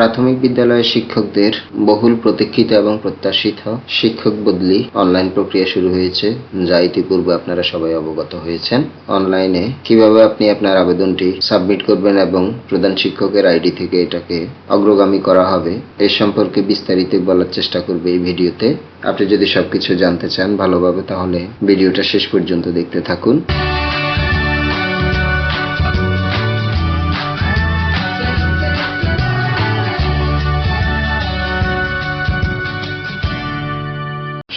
প্রাথমিক বিদ্যালয়ের শিক্ষকদের বহুল প্রতীক্ষিত এবং প্রত্যাশিত শিক্ষক বদলি অনলাইন প্রক্রিয়া শুরু হয়েছে, যা ইতিপূর্বে আপনারা সবাই অবগত হয়েছেন। অনলাইনে কীভাবে আপনি আপনার আবেদনটি সাবমিট করবেন এবং প্রধান শিক্ষকের আইডি থেকে এটাকে অগ্রগামী করা হবে, এ সম্পর্কে বিস্তারিত বলার চেষ্টা করবে এই ভিডিওতে। আপনি যদি সবকিছু জানতে চান ভালোভাবে, তাহলে ভিডিওটা শেষ পর্যন্ত দেখতে থাকুন।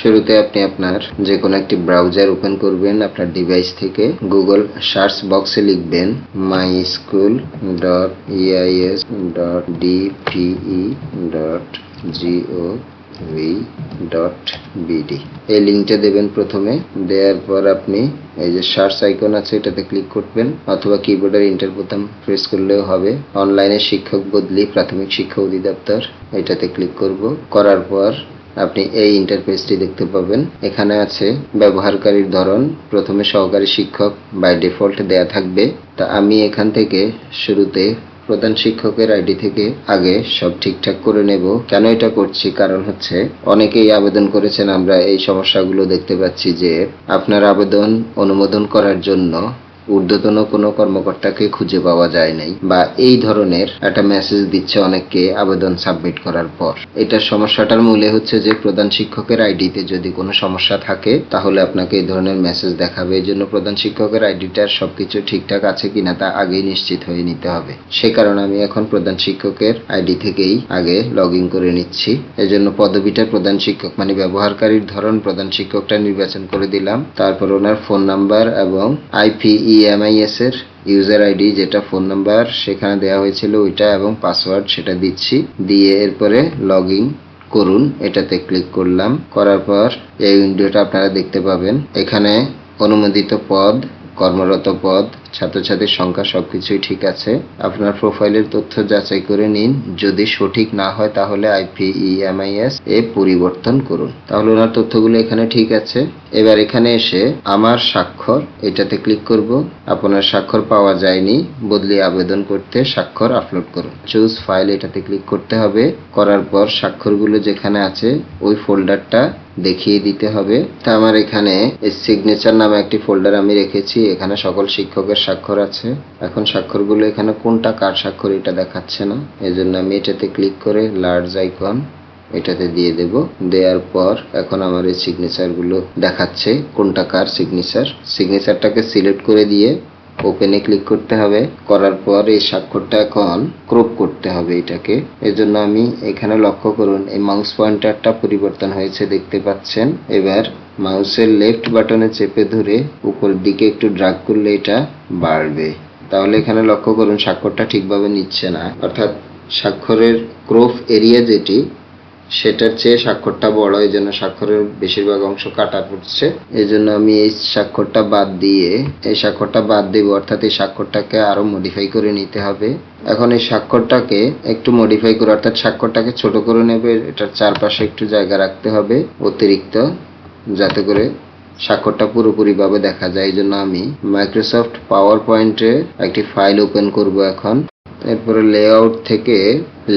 শুরুতে আপনি আপনার যে কোনো একটি ব্রাউজার ওপেন করবেন, আপনার ডিভাইস থেকে গুগল সার্চ বক্সে লিখবেন my school dot EIS dot DPE dot GO V dot BD এই লিঙ্কটা দেবেন প্রথমে, দেওয়ার পর আপনি এই যে সার্চ আইকন আছে, এটাতে ক্লিক করবেন, অথবা কিবোর্ডের ইন্টার বোতাম প্রেস করলেও হবে। অনলাইনে শিক্ষক বদলি প্রাথমিক শিক্ষা অধিদপ্তর, এটাতে ক্লিক করব। করার পর আপনি এই ইন্টারফেসটি দেখতে পাবেন। এখানে আছে ব্যবহারকারীর ধরন, প্রথমে সহকারী শিক্ষক বাই ডিফল্ট দেয়া থাকবে। তা আমি এখান থেকে শুরুতে প্রধান শিক্ষকের আইডি থেকে আগে সব ঠিকঠাক করে নেব। কেন এটা করছি? কারণ হচ্ছে অনেকেই আবেদন করেছেন, আমরা এই সমস্যাগুলো দেখতে পাচ্ছি যে আপনার আবেদন অনুমোদন করার জন্য ঊর্ধ্বতন কোনো কর্মকর্তাকে খুঁজে পাওয়া যায় নাই বা এই ধরনের একটা মেসেজ দিচ্ছে অনেককে আবেদন সাবমিট করার পর। এটার সমস্যাটার মূলে হচ্ছে যে প্রধান শিক্ষকের আইডিতে যদি কোনো সমস্যা থাকে, তাহলে আপনাকে এই ধরনের মেসেজ দেখাবে। এই জন্য প্রধান শিক্ষকের আইডিটার সবকিছু ঠিকঠাক আছে কিনা তা আগেই নিশ্চিত হয়ে নিতে হবে। সে কারণে আমি এখন প্রধান শিক্ষকের আইডি থেকেই আগে লগ ইন করে নিচ্ছি। এজন্য পদবিটা প্রধান শিক্ষক মানে ব্যবহারকারীর ধরন প্রধান শিক্ষকটা নির্বাচন করে দিলাম। তারপর ওনার ফোন নাম্বার এবং আইপিইএমআইএস এর ইউজার আইডি যেটা ফোন নাম্বার সেখানে দেওয়া হয়েছিল ওইটা এবং পাসওয়ার্ড সেটা দিচ্ছি। দিয়ে এরপরে লগ করুন, এটাতে ক্লিক করলাম। করার পর এই উইন্ডোটা আপনারা দেখতে পাবেন। এখানে অনুমোদিত পদ কর্মরত পদ, ছাত্রছাত্রীর সংখ্যা সবকিছুই ঠিক আছে। আপনার প্রোফাইলের তথ্য যাচাই করে নিন। যদি সঠিক না হয়, তাহলে আইপিইএমআইএস এ পরিবর্তন করুন। তাহলে ওনার তথ্যগুলো এখানে ঠিক আছে। এবার এখানে এসে আমার স্বাক্ষর, এটাতে ক্লিক করব। আপনার স্বাক্ষর পাওয়া যায়নি। বদলি আবেদন করতে স্বাক্ষর আপলোড করুন। চুজ ফাইল এটাতে ক্লিক করতে হবে। করার পর স্বাক্ষরগুলো যেখানে আছে, ওই ফোল্ডারটা দেখিয়ে দিতে হবে। তা আমার এখানে সিগনেচার নামে একটি ফোল্ডার আমি রেখেছি। এখানে সকল শিক্ষকের স্বাক্ষর আছে। এখন স্বাক্ষরগুলো এখানে কোনটা কার স্বাক্ষর এটা দেখাচ্ছে না। এজন্য আমি এটাতে ক্লিক করে লার্জ আইকন এটাতে দিয়ে দেব। দেওয়ার পর এখন আমার এই সিগনেচারগুলো দেখাচ্ছে কোনটা কার সিগনেচার সিগনেচারটাকে সিলেক্ট করে দিয়ে ওপেনে ক্লিক করতে হবে। করার পর এই স্বাক্ষরটা এখন ক্রপ করতে হবে এটাকে। এজন্য আমি এখানে লক্ষ্য করুন, এই মাউস পয়েন্টারটা পরিবর্তন হয়েছে, দেখতে পাচ্ছেন? এবার মাউসের লেফট বাটনে চেপে ধরে উপর দিকে একটু ড্রাগ করলে এটা বাড়বে। তাহলে এখানে লক্ষ্য করুন, স্বাক্ষরটা ঠিকভাবে নিচ্ছে না। অর্থাৎ স্বাক্ষরের ক্রোফ এরিয়া যেটি সেটার চেয়ে স্বাক্ষরটা বড়, এই জন্য স্বাক্ষরের বেশিরভাগ অংশ কাটা পড়ছে। এই জন্য আমি এই স্বাক্ষরটা বাদ দিয়ে, এই স্বাক্ষরটা বাদ দেব, অর্থাৎ এই স্বাক্ষরটাকে আরও মডিফাই করে নিতে হবে। এখন এই স্বাক্ষরটাকে একটু মডিফাই করে, অর্থাৎ স্বাক্ষরটাকে ছোট করে নেবে, এটার চারপাশে একটু জায়গা রাখতে হবে অতিরিক্ত, যাতে করে স্বাক্ষরটা পুরোপুরিভাবে দেখা যায়। এই জন্য আমি মাইক্রোসফট পাওয়ার পয়েন্টে একটি ফাইল ওপেন করব এখন। এরপরে লেআউট থেকে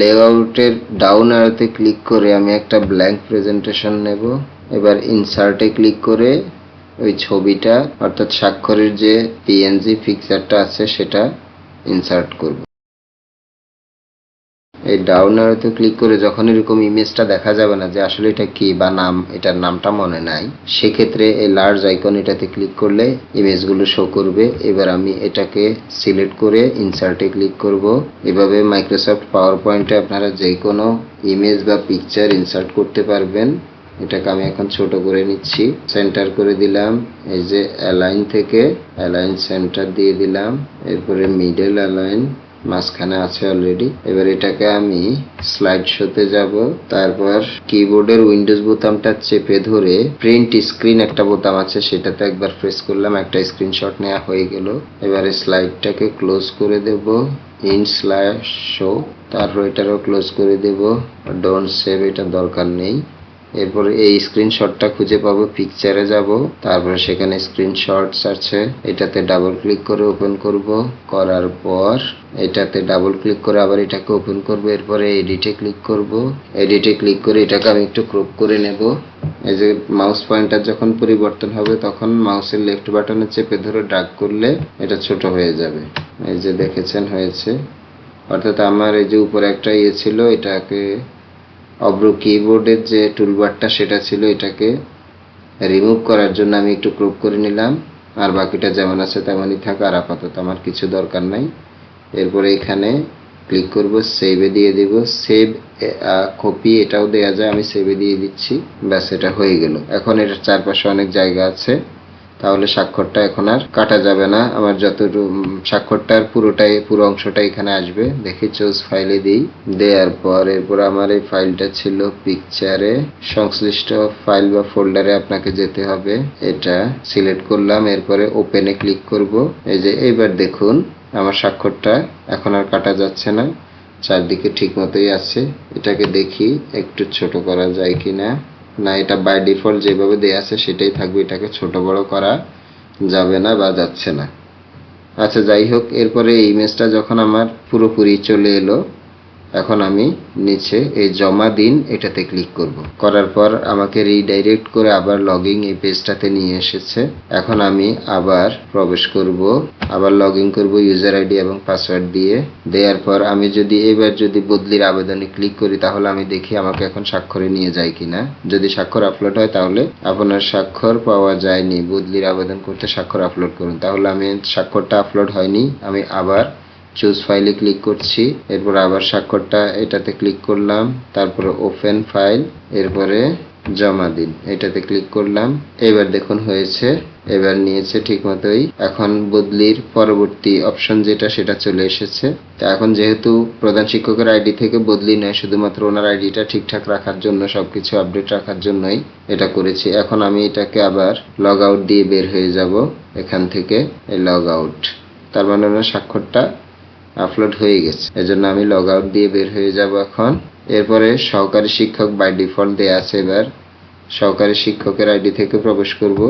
লেআউটের ডাউন আরতে ক্লিক করে আমি একটা ব্ল্যাঙ্ক প্রেজেন্টেশন নেব। এবার ইনসার্টে ক্লিক করে ওই ছবিটা, অর্থাৎ স্বাক্ষরের যে পিএনজি পিকচারটা আছে সেটা ইনসার্ট করব। এই ডাউন অ্যারোতে ক্লিক করে যখন এরকম ইমেজটা দেখা যাবে না যে আসলে এটা কি বা নাম, এটার নামটা মনে নাই, সেক্ষেত্রে এই লার্জ আইকন এটাতে ক্লিক করলে ইমেজগুলো শো করবে। এবার আমি এটাকে সিলেক্ট করে ইনসার্টে ক্লিক করব। এভাবে মাইক্রোসফট পাওয়ার পয়েন্টে আপনারা যে কোনো ইমেজ বা পিকচার ইনসার্ট করতে পারবেন। এটাকে আমি এখন ছোট করে নিচ্ছি। সেন্টার করে দিলাম, এই যে অ্যালাইন থেকে অ্যালাইন সেন্টার দিয়ে দিলাম। এরপরে মিডল অ্যালাইন মাঝখানে আছে অলরেডি এবার এটাকে আমি স্লাইড শোতে যাব, তারপর কিবোর্ডের উইন্ডোজ বোতামটা চেপে ধরে প্রিন্ট স্ক্রিন একটা বোতাম আছে, সেটাতে একবার প্রেস করলাম, একটা স্ক্রিনশট নেওয়া হয়ে গেল। এবারে স্লাইডটাকে ক্লোজ করে দেব ইন স্ল্যাশ শো তারপর এটারও ক্লোজ করে দেব। ডোন্ট সেভ এটা দরকার নেই। এরপরে এই স্ক্রিনশটটা খুঁজে পাবো পিকচারে যাব, তারপরে সেখানে স্ক্রিনশটস আছে। এটাতে ডাবল ক্লিক করে ওপেন করব, করার পর এটাতে ডাবল ক্লিক করে আবার এটাকে ওপেন করব, এরপরে এডিটে ক্লিক করব। এডিটে ক্লিক করে এটাকে আমি একটু ক্রপ করে নেব। এই যে মাউস পয়েন্টার যখন পরিবর্তন হবে, তখন মাউসের লেফট বাটনে চেপে ধরে ড্রাগ করলে এটা ছোট হয়ে যাবে। এই যে দেখেছেন, হয়েছে। অর্থাৎ আমার এই যে উপরে একটা ইয়ে ছিল, এটাকে অব্র কিবোর্ডের যে টুলবারটা সেটা ছিল এটাকে রিমুভ করার জন্য আমি একটু ক্রপ করে নিলাম। আর বাকিটা যেমন আছে তেমনই থাক, আর আপাতত আমার কিছু দরকার নাই। এরপরে এখানে ক্লিক করব সেভে দিয়ে দিব। সেভ কপি এটাও দেয়া যায়, আমি সেভে দিয়ে দিচ্ছি। ব্যাস, এটা হয়ে গেল। এখন এটার চারপাশে অনেক জায়গা আছে। তাহলে স্বাক্ষরটা এখন আর কাটা যাবে না। আমার যত স্বাক্ষরটার পুরোটাই, পুরো অংশটা এখানে আসবে। দেখি চোজ ফাইলে দিই। দেওয়ার পর এরপর আমার এই ফাইলটা ছিল পিকচারে সংশ্লিষ্ট ফাইল বা ফোল্ডারে আপনাকে যেতে হবে। এটা সিলেক্ট করলাম। এরপরে ওপেনে ক্লিক করব। এই যে, এইবার দেখুন। আমার স্বাক্ষরটা এখন আর কাটা যাচ্ছে না। চারদিকে ঠিক মতোই আছে। এটাকে দেখি একটু ছোট করা যায় কি না না এটা বাই ডিফল্ট যেভাবে দেওয়া আছে সেটাই থাকবে। এটাকে ছোট বড় করা যাবে না বা যাচ্ছে না। আচ্ছা যাই হোক, এরপরে এই ইমেজটা যখন আমার পুরোপুরি চলে এলো এখন আমি নিচে এই জমা দিন এটাতে ক্লিক করব। করার পর আমাকে রিডাইরেক্ট করে আবার লগইন এই পেজটাতে নিয়ে এসেছে। এখন আমি আবার প্রবেশ করব, আবার লগ ইন করব ইউজার আইডি এবং পাসওয়ার্ড দিয়ে। দেওয়ার পর আমি যদি এবার যদি বদলির আবেদনে ক্লিক করি তাহলে আমি দেখি আমাকে এখন স্বাক্ষরে নিয়ে যায় কিনা। যদি স্বাক্ষর আপলোড হয় তাহলে আপনার স্বাক্ষর পাওয়া যায়নি। বদলির আবেদন করতে স্বাক্ষর আপলোড করুন। তাহলে আমি স্বাক্ষরটা আপলোড হয়নি। আমি আবার চুজ ফাইলে ক্লিক করছি, এরপর আবার স্বাক্ষরটা এটাতে ক্লিক করলাম, তারপরে ওপেন ফাইল এরপরে জমা দিন, এটাতে ক্লিক করলাম, এবার দেখুন হয়েছে, এবার নিয়েছে ঠিক মতোই এখন বদলির পরবর্তী অপশন যেটা সেটা চলে এসেছে। তা এখন যেহেতু প্রধান শিক্ষকের আইডি থেকে বদলি নয়, শুধুমাত্র ওনার আইডিটা ঠিকঠাক রাখার জন্য, সবকিছু আপডেট রাখার জন্যই এটা করেছি। এখন আমি এটাকে আবার লগ আউট দিয়ে বের হয়ে যাব এখান থেকে, এই লগ আউট তার মানে ওনার স্বাক্ষরটা আপলোড হয়ে গেছে। এজন্য আমি লগ আউট দিয়ে বের হয়ে যাব এখন। এরপরে সহকারী শিক্ষক বাই ডিফল্ট দেয়া আছে এবার। সহকারী শিক্ষকের আইডি থেকে প্রবেশ করব।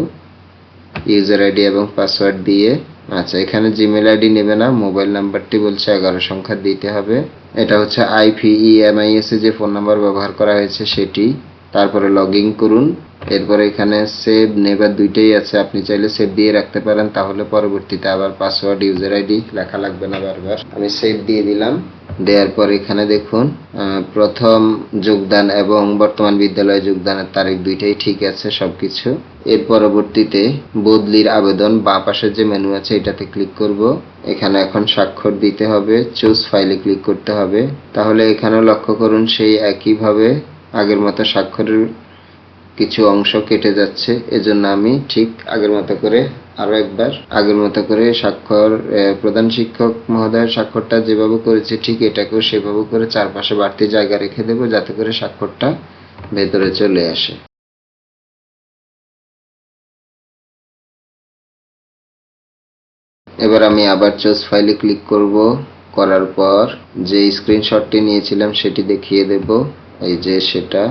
ইউজার আইডি এবং পাসওয়ার্ড দিয়ে। আচ্ছা এখানে জিমেল আইডি নেবে না মোবাইল নাম্বারটি বলছে এগারো সংখ্যা দিতে হবে। এটা হচ্ছে আইপিইএমআইএস এ যে ফোন নাম্বার ব্যবহার করা হয়েছে সেটি। তারপরে লগ করুন। এরপরে এখানে সেভ নেবার দুইটাই আছে। আপনি চাইলে সেভ দিয়ে রাখতে পারেন, তাহলে পরবর্তীতে আবার পাসওয়ার্ড ইউজার আইডি লেখা লাগবে না বারবার। আমি সেভ দিয়ে দিলাম। দেওয়ার পর এখানে দেখুন প্রথম যোগদান এবং বর্তমান বিদ্যালয়ে যোগদানের তারিখ দুইটাই ঠিক আছে সবকিছু। এর পরবর্তীতে বদলির আবেদন বা পাশের যে মেনু আছে এটাতে ক্লিক করব। এখানে এখন স্বাক্ষর দিতে হবে চুজ ফাইলে ক্লিক করতে হবে। তাহলে এখানে লক্ষ্য করুন, সেই একইভাবে আগের মতো স্বাক্ষরের কিছু অংশ কেটে যাচ্ছে। এজন্য আমি ঠিক আগের মতো করে আরও একবার আগের মতো করে স্বাক্ষর প্রধান শিক্ষক মহোদয়ের স্বাক্ষরটা যেভাবে করেছি, ঠিক এটাকেও সেভাবে করে চারপাশে বাড়তি জায়গা রেখে দেবো যাতে করে স্বাক্ষরটা ভেতরে চলে আসে। এবার আমি আবার চুজ ফাইলে ক্লিক করব। করার পর যে স্ক্রিনশটটি নিয়েছিলাম সেটি দেখিয়ে দেব। এই যে সেটা।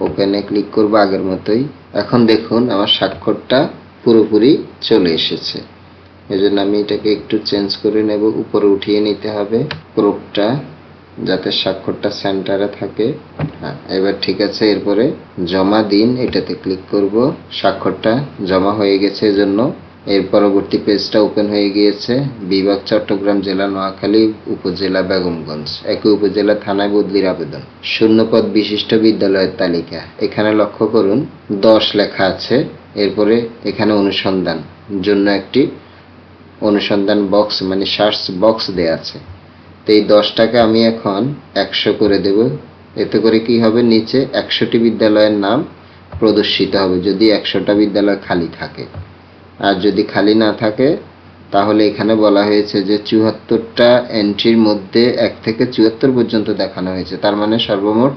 ওপেনে ক্লিক করব আগের মতোই। এখন দেখুন, আমার স্বাক্ষরটা পুরোপুরি চলে এসেছে। এই জন্য আমি এটাকে একটু চেঞ্জ করে নেব, উপরে উঠিয়ে নিতে হবে ক্রোপটা যাতে স্বাক্ষরটা সেন্টারে থাকে। হ্যাঁ এবার ঠিক আছে, এরপরে জমা দিন, এটাতে ক্লিক করব। স্বাক্ষরটা জমা হয়ে গেছে, এজন্য এর পরবর্তী পেজটা ওপেন হয়ে গিয়েছে, বিভাগ, চট্টগ্রাম জেলা, নোয়াখালী উপজেলা, বেগমগঞ্জ। একই উপজেলা থানায় বদলির আবেদন। শূন্যপদ বিশিষ্ট বিদ্যালয়ের তালিকা। এখানে লক্ষ্য করুন, দশ লেখা আছে, এরপরে এখানে অনুসন্ধান। জন্য একটি অনুসন্ধান বক্স মানে সার্চ বক্স দেয়া আছে। তো এই দশটাকে আমি এখন একশো করে দেব। এতে করে কি হবে? নিচে একশোটি বিদ্যালয়ের নাম প্রদর্শিত হবে, যদি একশোটা বিদ্যালয় খালি থাকে। আর যদি খালি না থাকে, তাহলে এখানে বলা হয়েছে যে চুয়াত্তরটা এন্ট্রির মধ্যে এক থেকে চুয়াত্তর পর্যন্ত দেখানো হয়েছে। তার মানে সর্বমোট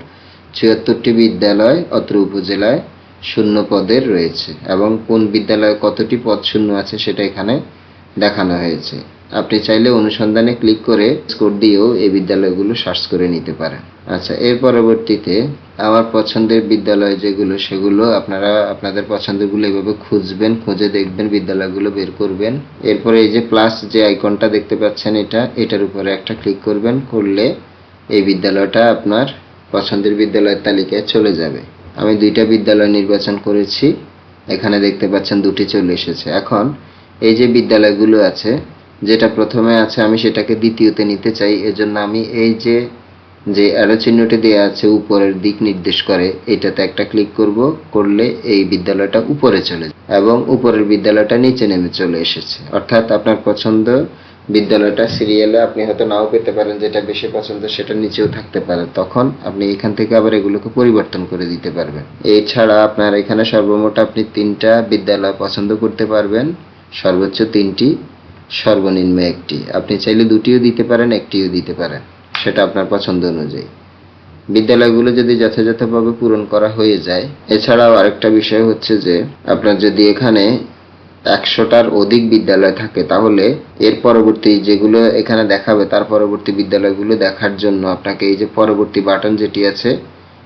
চুয়াত্তরটি বিদ্যালয় অত্র উপজেলায় শূন্য পদের রয়েছে। এবং কোন বিদ্যালয়ে কতটি পদ শূন্য আছে সেটা এখানে দেখানো হয়েছে। আপনি চাইলে অনুসন্ধানে ক্লিক করে স্কোর দিয়েও এই বিদ্যালয়গুলো সার্চ করে নিতে পারেন। আচ্ছা এর পরবর্তীতে আমার পছন্দের বিদ্যালয় যেগুলো, সেগুলো আপনারা আপনাদের পছন্দগুলো এভাবে খুঁজবেন, খুঁজে দেখবেন, বিদ্যালয়গুলো বের করবেন। এরপরে এই যে প্লাস যে আইকনটা দেখতে পাচ্ছেন এটা, এটার উপরে একটা ক্লিক করবেন, করলে এই বিদ্যালয়টা আপনার পছন্দের বিদ্যালয়ের তালিকায় চলে যাবে। আমি দুইটা বিদ্যালয় নির্বাচন করেছি, এখানে দেখতে পাচ্ছেন দুটি চলে এসেছে। এখন এই যে বিদ্যালয়গুলো আছে যেটা প্রথমে আছে, আমি সেটাকে দ্বিতীয়তে নিতে চাই। এজন্য আমি এই যে যে অ্যারো চিহ্নটি দেওয়া আছে উপরের দিক নির্দেশ করে, এটাতে একটা ক্লিক করব, করলে এই বিদ্যালয়টা উপরে চলে এবং উপরের বিদ্যালয়টা নিচে নেমে চলে এসেছে। অর্থাৎ আপনার পছন্দ বিদ্যালয়টা সিরিয়ালে আপনি হয়তো নাও পেতে পারেন, যেটা বেশি পছন্দ সেটা নিচেও থাকতে পারে। তখন আপনি এখান থেকে আবার এগুলোকে পরিবর্তন করে দিতে পারবেন। এছাড়া আপনার এখানে সর্বমোট আপনি তিনটা বিদ্যালয় পছন্দ করতে পারবেন। সর্বোচ্চ তিনটি সর্বনিম্ন একটি। আপনি চাইলে দুটিও দিতে পারেন, একটিও দিতে পারেন। সেটা আপনার পছন্দ অনুযায়ী। বিদ্যালয়গুলো যদি যথাযথভাবে পূরণ করা হয়ে যায়, এছাড়াও আরেকটা বিষয় হচ্ছে যে, আপনার যদি এখানে একশোটার অধিক বিদ্যালয় থাকে, তাহলে এর পরবর্তী যেগুলো এখানে দেখাবে, তার পরবর্তী বিদ্যালয়গুলো দেখার জন্য আপনাকে এই যে পরবর্তী বাটন যেটি আছে,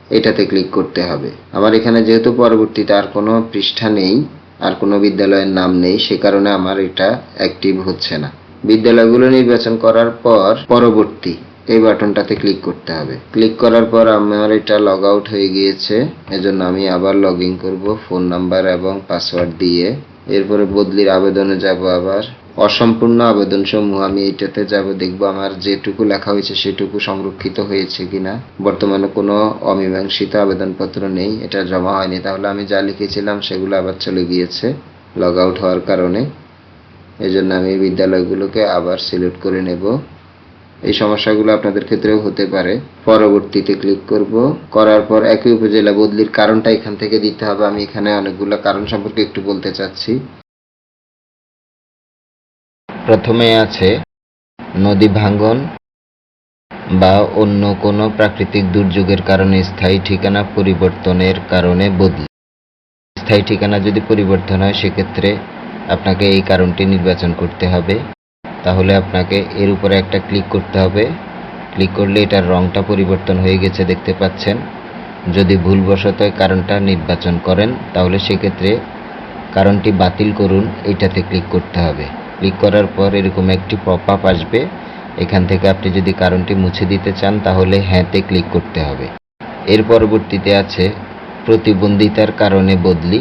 এটাতে ক্লিক করতে হবে। আমার এখানে যেহেতু পরবর্তীতে আর কোনো পৃষ্ঠা নেই আর কোনো বিদ্যালয়ের নাম নেই, সে কারণে আমার এটা অ্যাক্টিভ হচ্ছে না। বিদ্যালয়গুলো নির্বাচন করার পর পরবর্তী এই বাটনটাতে ক্লিক করতে হবে। ক্লিক করার পর আমার এটা লগ আউট হয়ে গিয়েছে, এজন্য আমি আবার লগ ইন করব ফোন নাম্বার এবং পাসওয়ার্ড দিয়ে। এরপরে বদলির আবেদনে যাব আবার। অসম্পূর্ণ আবেদন সমূহ আমি এটাতে যাব, দেখব আমার যেটুকু লেখা হয়েছে সেটুকু সংরক্ষিত হয়েছে কিনা। বর্তমানে কোনো অমীমাংসিত আবেদনপত্র নেই, এটা জমা হয়নি। তাহলে আমি যা লিখেছিলাম সেগুলো আবার চলে গিয়েছে লগ আউট হওয়ার কারণে। এজন্য আমি বিদ্যালয়গুলোকে আবার সিলেক্ট করে নেব। এই সমস্যাগুলো আপনাদের ক্ষেত্রেও হতে পারে। পরবর্তীতে ক্লিক করব। করার পর একই উপজেলা বদলির কারণটা এখান থেকে দিতে হবে। আমি এখানে অনেকগুলো কারণ সম্পর্কে একটু বলতে চাচ্ছি। প্রথমে আছে নদী ভাঙ্গন বা অন্য কোনো প্রাকৃতিক দুর্যোগের কারণে স্থায়ী ঠিকানা পরিবর্তনের কারণে বদলি। স্থায়ী ঠিকানা যদি পরিবর্তন হয়, সেক্ষেত্রে আপনাকে এই কারণটি নির্বাচন করতে হবে। তাহলে আপনাকে এর উপরে একটা ক্লিক করতে হবে। ক্লিক করলে এটার রংটা পরিবর্তন হয়ে গেছে, দেখতে পাচ্ছেন। যদি ভুলবশত কারণটা নির্বাচন করেন, তাহলে সেক্ষেত্রে কারণটি বাতিল করুন এইটাতে ক্লিক করতে হবে। ক্লিক করার পর এরকম একটি পপ আপ আসবে। এখান থেকে আপনি যদি কারণটি মুছে দিতে চান, তাহলে হ্যাঁতে ক্লিক করতে হবে। এর পরবর্তীতে আছে প্রতিবন্ধিতার কারণে বদলি।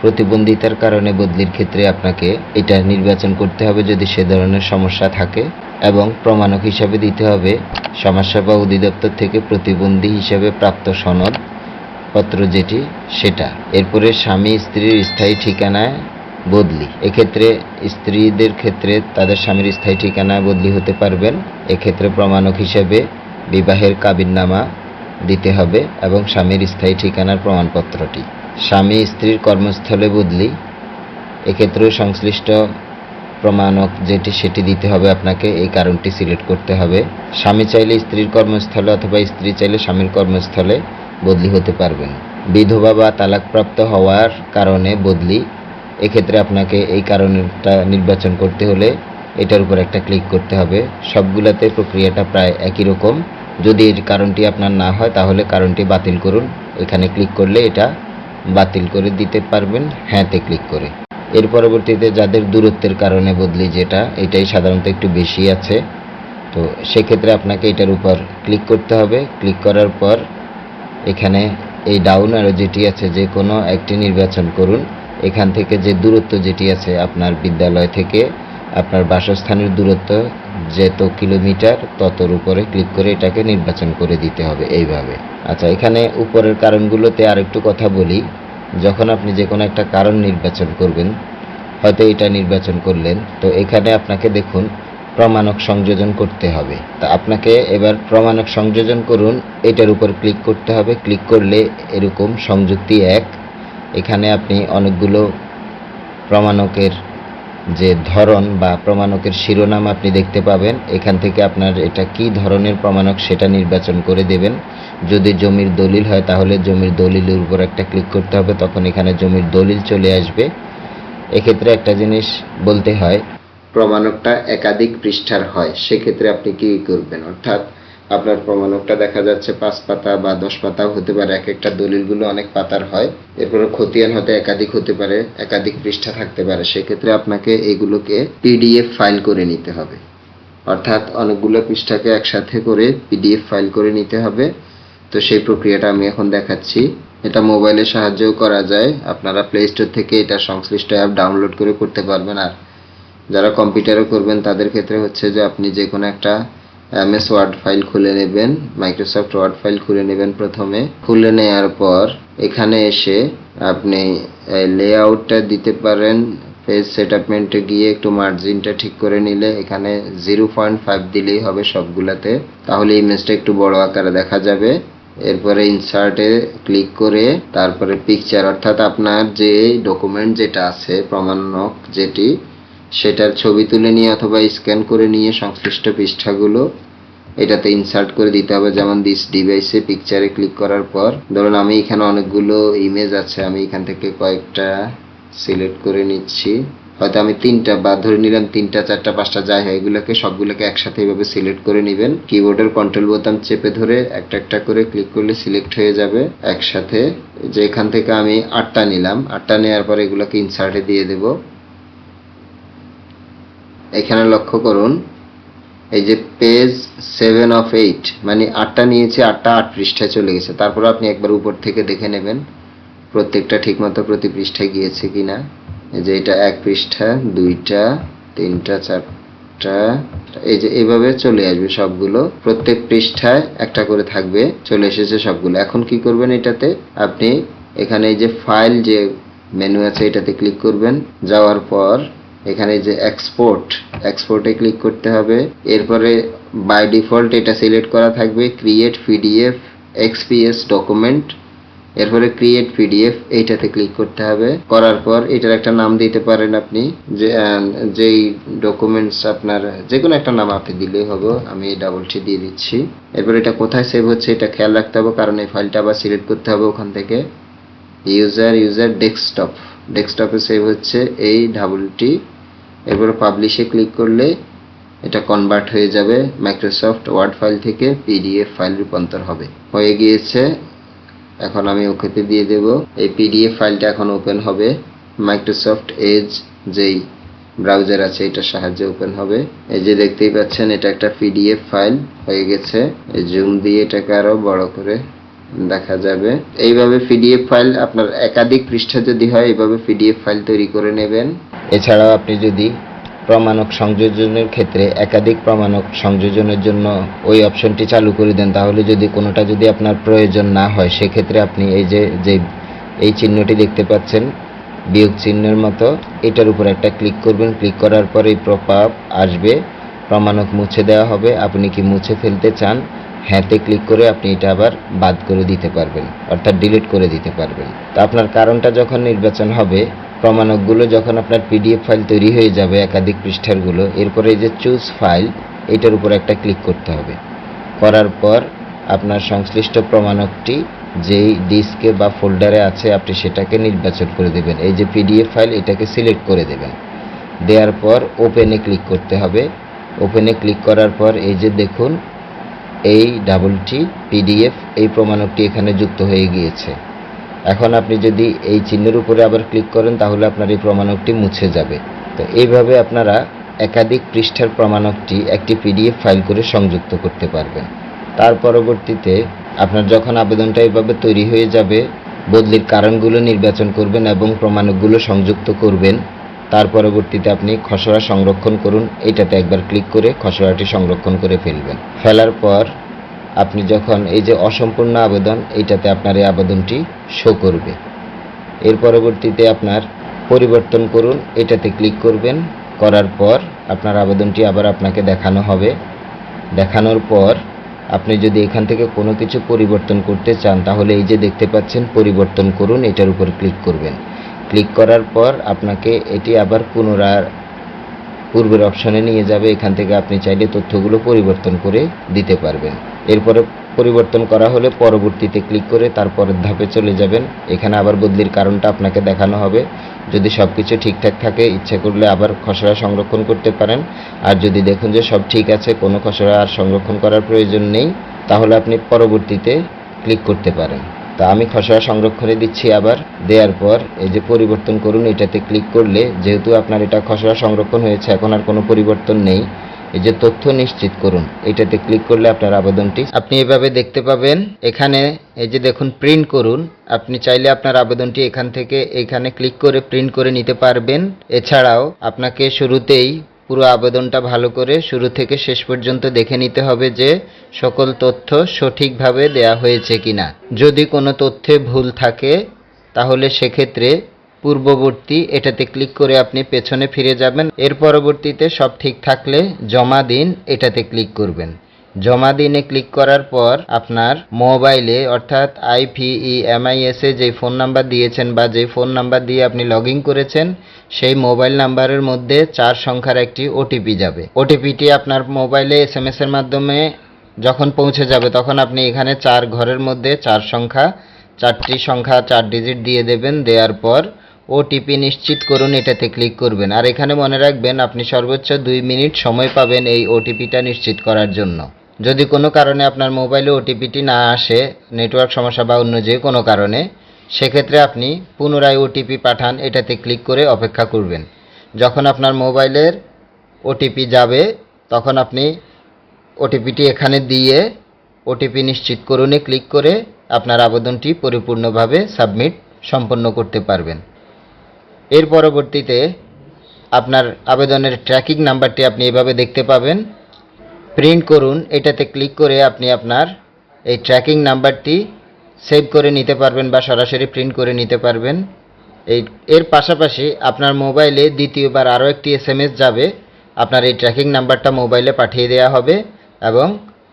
প্রতিবন্ধিতার কারণে বদলির ক্ষেত্রে আপনাকে এটা নির্বাচন করতে হবে যদি সে ধরনের সমস্যা থাকে এবং প্রমাণক হিসাবে দিতে হবে সমাজসেবা অধিদপ্তর থেকে প্রতিবন্ধী হিসাবে প্রাপ্ত সনদ, পত্র যেটি, সেটা। এরপরে স্বামী, স্ত্রীর স্থায়ী ঠিকানায় বদলি। এক্ষেত্রে স্ত্রীদের ক্ষেত্রে তাদের স্বামীর স্থায়ী ঠিকানায় বদলি হতে পারবেন। এক্ষেত্রে প্রমাণক হিসাবে বিবাহের কাবিননামা দিতে হবে এবং স্বামীর স্থায়ী ঠিকানার প্রমাণপত্রটি। স্বামী স্ত্রীর কর্মস্থলে বদলি। এক্ষেত্রেও সংশ্লিষ্ট প্রমাণক যেটি সেটি দিতে হবে আপনাকে, এই কারণটি সিলেক্ট করতে হবে। স্বামী চাইলে স্ত্রীর কর্মস্থলে অথবা স্ত্রী চাইলে স্বামীর কর্মস্থলে বদলি হতে পারবেন। বিধবা বা তালাকপ্রাপ্ত হওয়ার কারণে বদলি এক্ষেত্রে আপনাকে এই কারণটা নির্বাচন করতে হলে এটার উপর একটা ক্লিক করতে হবে। সবগুলাতে প্রক্রিয়াটা প্রায় একই রকম। যদি এই কারণটি আপনার না হয়, তাহলে কারণটি বাতিল করুন। এখানে ক্লিক করলে এটা বাতিল করে দিতে পারবেন। হ্যাঁতে ক্লিক করে। এর পরবর্তীতে যাদের দূরত্বের কারণে বদলি যেটা, এটাই সাধারণত একটু বেশি আছে। তো সেক্ষেত্রে আপনাকে এটার উপর ক্লিক করতে হবে। ক্লিক করার পর এখানে এই ডাউন আরও যেটি আছে, যে কোনো একটি নির্বাচন করুন। এখান থেকে যে দূরত্ব যেটি আছে আপনার বিদ্যালয় থেকে, আপনার বাসস্থানের দূরত্ব, যত কিলোমিটার, ততর উপরে ক্লিক করে এটাকে নির্বাচন করে দিতে হবে এইভাবে। আচ্ছা এখানে উপরের কারণগুলোতে আরেকটু কথা বলি। যখন আপনি যে কোনো একটা কারণ নির্বাচন করবেন, হয়তো এটা নির্বাচন করলেন, তো এখানে আপনাকে দেখুন, প্রমাণক সংযোজন করতে হবে। তা আপনাকে এবার প্রমাণক সংযোজন করুন, এটার উপর ক্লিক করতে হবে। ক্লিক করলে এরকম সংযুক্তি এক এখানে আপনি অনেকগুলো প্রমাণকের যে ধরন বা প্রমাণকের শিরোনাম আপনি দেখতে পাবেন, এখান থেকে আপনার এটা কি ধরনের প্রমাণক সেটা নির্বাচন করে দেবেন। যদি জমির দলিল হয়, তাহলে জমির দলিলের উপর একটা ক্লিক করতে হবে, তখন এখানে জমির দলিল চলে আসবে। এক্ষেত্রে একটা জিনিস বলতে হয়, প্রমাণকটা একাধিক পৃষ্ঠার হয়, সেক্ষেত্রে আপনি কি করবেন? অর্থাৎ আপনার প্রমাণকটা দেখা যাচ্ছে, পাঁচ পাতা বা দশ পাতাও হতে পারে, এক একটা দলিলগুলো অনেক পাতার হয়। এরপরে খতিয়ান হতে একাধিক হতে পারে, একাধিক পৃষ্ঠা থাকতে পারে। সেক্ষেত্রে আপনাকে এগুলোকে পিডিএফ ফাইল করে নিতে হবে। অর্থাৎ অনেকগুলো পৃষ্ঠাকে একসাথে করে পিডিএফ ফাইল করে নিতে হবে। তো সেই প্রক্রিয়াটা আমি এখন দেখাচ্ছি। এটা মোবাইলের সাহায্যেও করা যায়। আপনারা প্লে স্টোর থেকে এটা সংশ্লিষ্ট অ্যাপ ডাউনলোড করে করতে পারবেন। আর যারা কম্পিউটারে করবেন, তাদের ক্ষেত্রে হচ্ছে যে আপনি যে কোনো একটা এমএস ওয়ার্ড ফাইল খুলে নেবেন মাইক্রোসফট ওয়ার্ড ফাইল খুলে নেবেন প্রথমে। খুলে নেওয়ার পর এখানে এসে আপনি লেআউটটা দিতে পারেন পেজ সেটআপমেন্টে গিয়ে একটু মার্জিনটা ঠিক করে নিলে এখানে জিরো পয়েন্ট ফাইভ দিলেই হবে সবগুলাতে। তাহলে ইমেজটা একটু বড় আকারে দেখা যাবে। এরপরে ইনসার্টে ক্লিক করে তারপরে পিকচার অর্থাৎ আপনার যে ডকুমেন্ট যেটা আছে, প্রমাণক যেটি সেটার ছবি তুলে নিয়ে অথবা স্ক্যান করে নিয়ে সংশ্লিষ্ট পৃষ্ঠাগুলো এটাতে ইনসার্ট করে দিতে হবে, যেমন দিস ডিভাইসে পিকচারে ক্লিক করার পর। ধরুন আমি এখানে অনেকগুলো ইমেজ আছে, আমি এখান থেকে কয়েকটা সিলেক্ট করে নিচ্ছি। হয়তো আমি তিনটা বা ধরে নিলাম তিনটা, চারটা, পাঁচটা, যাই হয়, এগুলোকে সবগুলোকে একসাথে এইভাবে সিলেক্ট করে নেবেন। কিবোর্ডের কন্ট্রোল বোতাম চেপে ধরে একটা একটা করে ক্লিক করলে সিলেক্ট হয়ে যাবে একসাথে। যে এখান থেকে আমি আটটা নিলাম, আটটা নেওয়ার পর এগুলোকে ইনসার্টে দিয়ে দেব। এখানে লক্ষ্য করুন, এই যে পেজ সেভেন অফ এইট মানে আটটা নিয়েছি, আটটা আট পৃষ্ঠায় চলে গেছে। তারপর আপনি একবার উপর থেকে দেখে নেবেন, প্রত্যেকটা ঠিকমতো প্রতি পৃষ্ঠায় গিয়েছে কিনা। এই যে এটা এক পৃষ্ঠা, দুইটা, তিনটা, চারটা, এই যে এভাবে চলে আসবে সবগুলো। প্রত্যেক পৃষ্ঠায় একটা করে থাকবে, চলে এসেছে সবগুলো। এখন কি করবেন এটাতে? আপনি এখানে এই যে ফাইল যে মেনু আছে, এটাতে ক্লিক করবেন। যাওয়ার পর এখানে যে এক্সপোর্ট এক্সপোর্টে ক্লিক করতে হবে। এরপরে বাই ডিফল্ট এটা সিলেক্ট করা থাকবে ক্রিয়েট পিডিএফ এক্সপিএস ডকুমেন্ট এরপরে ক্রিয়েট পিডিএফ এইটাতে ক্লিক করতে হবে। করার পর এটার একটা নাম দিতে পারেন আপনি। যে যেই ডকুমেন্টস আপনার যে কোনো একটা নাম আপনি দিলেই হবে। আমি এই ডাবলটি দিয়ে দিচ্ছি। এরপর এটা কোথায় সেভ হচ্ছে এটা খেয়াল রাখতে হবে, কারণ এই ফাইলটা আবার সিলেক্ট করতে হবে ওখান থেকে। ইউজার ইউজার ডেস্কটপ ডেস্কটপে সেভ হচ্ছে এই ডাবলটি এরপর পাবলিশে ক্লিক করলে এটা কনভার্ট হয়ে যাবে মাইক্রোসফট ওয়ার্ড ফাইল থেকে পিডিএফ ফাইল রূপান্তর হবে। হয়ে গিয়েছে, এখন আমি ওকেতে দিয়ে দেব। এই পিডিএফ ফাইলটা এখন ওপেন হবে। মাইক্রোসফট এজ যেই ব্রাউজার আছে, এটার সাহায্যে ওপেন হবে। এই যে দেখতেই পাচ্ছেন, এটা একটা পিডিএফ ফাইল হয়ে গেছে। জুম দিয়ে এটাকে আরও বড় করে দেখা যাবে। এইভাবে পিডিএফ ফাইল আপনার একাধিক পৃষ্ঠা যদি হয়, এইভাবে পিডিএফ ফাইল তৈরি করে নেবেন। এছাড়াও আপনি যদি প্রমাণক সংযোজনের ক্ষেত্রে একাধিক প্রমাণক সংযোজনের জন্য ওই অপশনটি চালু করে দেন, তাহলে যদি কোনোটা যদি আপনার প্রয়োজন না হয়, সেক্ষেত্রে আপনি এই যে যে, এই চিহ্নটি দেখতে পাচ্ছেন, বিয়োগ চিহ্নের মতো, এটার উপর একটা ক্লিক করবেন। ক্লিক করার পর প্রপাপ আসবে। প্রমাণক মুছে দেওয়া হবে। আপনি কি মুছে ফেলতে চান? হ্যাঁতে ক্লিক করে আপনি এটা আবার বাদ করে দিতে পারবেন, অর্থাৎ ডিলিট করে দিতে পারবেন। তো আপনার কারণটা যখন নির্বাচন হবে প্রমাণকগুলো যখন আপনার পিডিএফ ফাইল তৈরি হয়ে যাবে, একাধিক পৃষ্ঠারগুলো, এরপরে এই যে চুজ ফাইল, এটার উপর একটা ক্লিক করতে হবে। করার পর আপনার সংশ্লিষ্ট প্রমাণকটি যেই ডিস্কে বা ফোল্ডারে আছে, আপনি সেটাকে নির্বাচন করে দেবেন। এই যে পিডিএফ ফাইল, এটাকে সিলেক্ট করে দেবেন। দেওয়ার পর ওপেনে ক্লিক করতে হবে। ওপেনে ক্লিক করার পর এই যে দেখুন এই ডাবলটি পিডিএফ এই প্রমাণকটি এখানে যুক্ত হয়ে গিয়েছে। এখন আপনি যদি এই চিহ্নের উপরে আবার ক্লিক করেন, তাহলে আপনার এই প্রমাণকটি মুছে যাবে। তো এইভাবে আপনারা একাধিক পৃষ্ঠার প্রমাণকটি একটি পিডিএফ ফাইল করে সংযুক্ত করতে পারবেন। তার পরবর্তীতে আপনার যখন আবেদনটা এইভাবে তৈরি হয়ে যাবে, বদলির কারণগুলো নির্বাচন করবেন এবং প্রমাণকগুলো সংযুক্ত করবেন। তার পরবর্তীতে আপনি খসড়া সংরক্ষণ করুন। এটাতে একবার ক্লিক করে খসড়াটি সংরক্ষণ করে ফেলবেন। ফেলার পর আপনি যখন এই যে অসম্পূর্ণ আবেদন এইটাতে আপনার এই আবেদনটি শো করবে। এর পরবর্তীতে আপনার পরিবর্তন করুন। এটাতে ক্লিক করবেন। করার পর আপনার আবেদনটি আবার আপনাকে দেখানো হবে। দেখানোর পর আপনি যদি এখান থেকে কোনো কিছু পরিবর্তন করতে চান, তাহলে এই যে দেখতে পাচ্ছেন, পরিবর্তন করুন। এটার উপর ক্লিক করবেন। ক্লিক করার পর আপনাকে এটি আবার পুনরায় পূর্বের অপশনে নিয়ে যাবে। এখান থেকে আপনি চাইলে তথ্যগুলো পরিবর্তন করে দিতে পারবেন। এরপরে পরিবর্তন করা হলে পরবর্তীতে ক্লিক করে তারপরের ধাপে চলে যাবেন। এখানে আবার বদলির কারণটা আপনাকে দেখানো হবে। যদি সব কিছু ঠিকঠাক থাকে, ইচ্ছে করলে আবার খসড়া সংরক্ষণ করতে পারেন। আর যদি দেখুন যে সব ঠিক আছে, কোনো খসড়া আর সংরক্ষণ করার প্রয়োজন নেই, তাহলে আপনি পরবর্তীতে ক্লিক করতে পারেন। তা আমি খসড়া সংরক্ষণে দিচ্ছি আবার, দেওয়ার পর এই যে পরিবর্তন করুন, এটাতে ক্লিক করলে যেহেতু আপনার এটা খসড়া সংরক্ষণ হয়েছে, এখন আর কোনো পরিবর্তন নেই। এই যে তথ্য নিশ্চিত করুন, এটাতে ক্লিক করলে আপনার আবেদনটি আপনি এভাবে দেখতে পাবেন। এখানে এই যে দেখুন প্রিন্ট করুন। আপনি চাইলে আপনার আবেদনটি এখান থেকে এখানে ক্লিক করে প্রিন্ট করে নিতে পারবেন। এছাড়াও আপনাকে শুরুতেই পুরো আবেদনটা ভালো করে শুরু থেকে শেষ পর্যন্ত দেখে নিতে হবে যে সকল তথ্য সঠিকভাবে দেয়া হয়েছে কি না যদি কোনো তথ্যে ভুল থাকে, তাহলে সেক্ষেত্রে পূর্ববর্তী এটাতে ক্লিক করে আপনি পেছনে ফিরে যাবেন। এর পরবর্তীতে সব ঠিক থাকলে জমা দিন, এটাতে ক্লিক করবেন। জমা দিনে ক্লিক করার পর আপনার মোবাইলে, অর্থাৎ আইপিই এমআইএস যে ফোন নাম্বার দিয়েছেন বা যে ফোন নাম্বার দিয়ে আপনি লগ করেছেন, সেই মোবাইল নাম্বারের মধ্যে চার সংখ্যার একটি ওটিপি যাবে। ওটিপিটি আপনার মোবাইলে এস এম এর মাধ্যমে যখন পৌঁছে যাবে, তখন আপনি এখানে চার ঘরের মধ্যে চার সংখ্যা, চারটি সংখ্যা, চার ডিজিট দিয়ে দেবেন, দেওয়ার পর ওটিপি নিশ্চিত করুন, এটাতে ক্লিক করবেন। আর এখানে মনে রাখবেন, আপনি সর্বোচ্চ দুই মিনিট সময় পাবেন এই ওটিপিটা নিশ্চিত করার জন্য। যদি কোনো কারণে আপনার মোবাইলে ওটিপিটি না আসে, নেটওয়ার্ক সমস্যা বা অন্য যে কোনো কারণে, সেক্ষেত্রে আপনি পুনরায় ওটিপি পাঠান, এটাতে ক্লিক করে অপেক্ষা করবেন। যখন আপনার মোবাইলের ওটিপি যাবে, তখন আপনি ওটিপিটি এখানে দিয়ে ওটিপি নিশ্চিত করুনে ক্লিক করে আপনার আবেদনটি পরিপূর্ণভাবে সাবমিট সম্পন্ন করতে পারবেন। এর পরবর্তীতে আপনার আবেদনের ট্র্যাকিং নাম্বারটি আপনি এভাবে দেখতে পাবেন। প্রিন্ট করুন, এটাতে ক্লিক করে আপনি আপনার এই ট্র্যাকিং নাম্বারটি সেভ করে নিতে পারবেন বা সরাসরি প্রিন্ট করে নিতে পারবেন। এই, এর পাশাপাশি আপনার মোবাইলে দ্বিতীয়বার আরও একটি এসএমএস যাবে। আপনার এই ট্র্যাকিং নাম্বারটা মোবাইলে পাঠিয়ে দেওয়া হবে এবং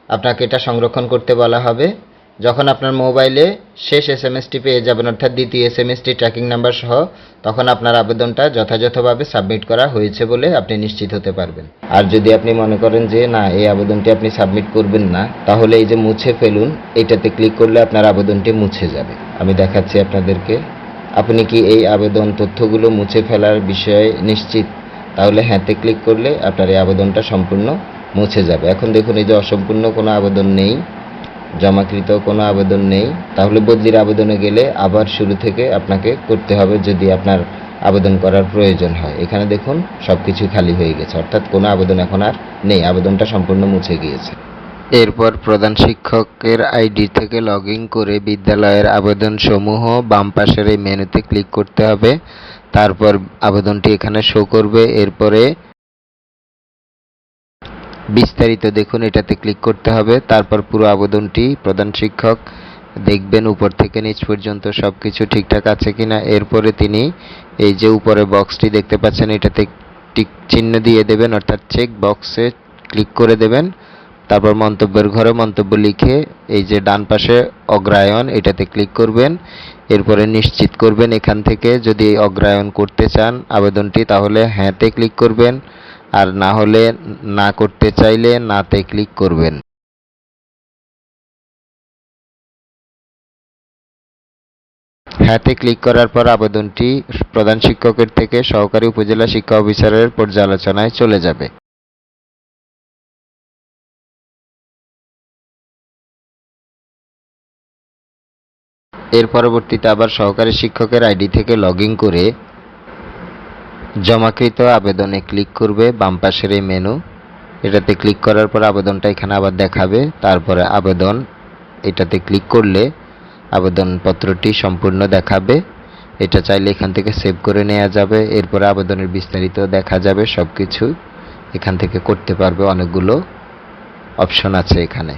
আপনাকে এটা সংরক্ষণ করতে বলা হবে। যখন আপনার মোবাইলে শেষ এস এসএমএসটি পেয়ে যাবেন, অর্থাৎ দ্বিতীয় এস এসএমএসটি ট্র্যাকিং নাম্বার সহ, তখন আপনার আবেদনটা যথাযথভাবে সাবমিট করা হয়েছে বলে আপনি নিশ্চিত হতে পারবেন। আর যদি আপনি মনে করেন যে, না, এই আবেদনটি আপনি সাবমিট করবেন না, তাহলে এই যে মুছে ফেলুন, এটাতে ক্লিক করলে আপনার আবেদনটি মুছে যাবে। আমি দেখাচ্ছি আপনাদেরকে। আপনি কি এই আবেদন তথ্যগুলো মুছে ফেলার বিষয়ে নিশ্চিত? তাহলে হ্যাঁতে ক্লিক করলে আপনার এই আবেদনটা সম্পূর্ণ মুছে যাবে। এখন দেখুন, এই যে অসম্পূর্ণ কোনো আবেদন নেই। জমাকৃত কোনো আবেদন নেই, তাহলে বদলির আবেদনে গেলে আবার শুরু থেকে আপনাকে করতে হবে যদি আপনার আবেদন করার প্রয়োজন হয়। এখানে দেখুন সব কিছু খালি হয়ে গেছে, অর্থাৎ কোনো আবেদন এখন আর নেই, আবেদনটা সম্পূর্ণ মুছে গিয়েছে। এরপর প্রধান শিক্ষকের আইডি থেকে লগ করে বিদ্যালয়ের আবেদন সমূহ বাম পাশের এই মেনুতে ক্লিক করতে হবে। তারপর আবেদনটি এখানে শো করবে, এরপরে বিস্তারিত দেখুন, এটাতে ক্লিক করতে হবে। তারপর পুরো আবেদনটি, প্রধান শিক্ষক, দেখবেন উপর থেকে নিচ পর্যন্ত সব কিছু ঠিকঠাক আছে কিনা। এরপরে তিনি এই যে উপরে বক্সটি দেখতে পাচ্ছেন, এটাতে টিক চিহ্ন দিয়ে দেবেন, অর্থাৎ চেক বক্সে ক্লিক করে দেবেন। তারপর মন্তব্যের ঘরে মন্তব্য লিখে এই যে ডান পাশে অগ্রায়ন এটাতে ক্লিক করবেন। এরপরে নিশ্চিত করবেন এখান থেকে যদি অগ্রায়ন করতে চান আবেদনটি, তাহলে হ্যাঁতে ক্লিক করবেন। আর না হলে না করতে চাইলে নাতে ক্লিক করবেন। হ্যাঁতে ক্লিক করার পর আবেদনটি প্রধান শিক্ষকের থেকে সহকারী উপজেলা শিক্ষা অফিসারের পর্যালোচনায় চলে যাবে। এর পরবর্তীতে আবার সহকারী শিক্ষকের আইডি থেকে লগ করে জমাকৃত আবেদনে ক্লিক করবে বাম পাশের এই মেনু। এটাতে ক্লিক করার পর আবেদনটা এখানে আবার দেখাবে। তারপরে আবেদন, এটাতে ক্লিক করলে আবেদনপত্রটি সম্পূর্ণ দেখাবে। এটা চাইলে এখান থেকে সেভ করে নেওয়া যাবে। এরপরে আবেদনের বিস্তারিত দেখা যাবে সব কিছু এখান থেকে করতে পারবে অনেকগুলো অপশন আছে এখানে।